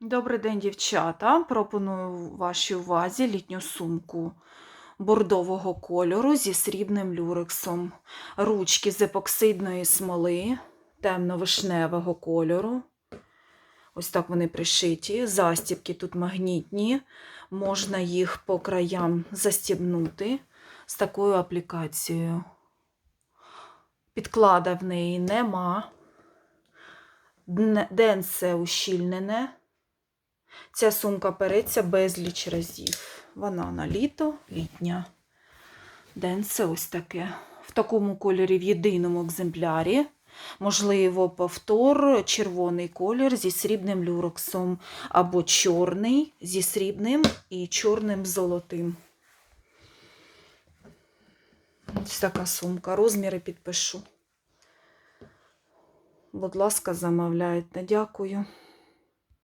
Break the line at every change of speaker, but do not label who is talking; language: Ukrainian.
Добрий день, дівчата. Пропоную вашій увазі літню сумку бордового кольору зі срібним люрексом. Ручки з епоксидної смоли темно-вишневого кольору. Ось так вони пришиті. Застібки тут магнітні. Можна їх по краям застібнути з такою аплікацією. Підклада в неї нема. Денце ущільнене. Ця сумка переться безліч разів. Вона на літо, літня. Денце ось таке. В такому кольорі в єдиному екземплярі. Можливо, повтор, червоний колір зі срібним люрексом, або чорний зі срібним і чорним золотим. Ось така сумка. Розміри підпишу. Будь ласка, замовляйте. Дякую.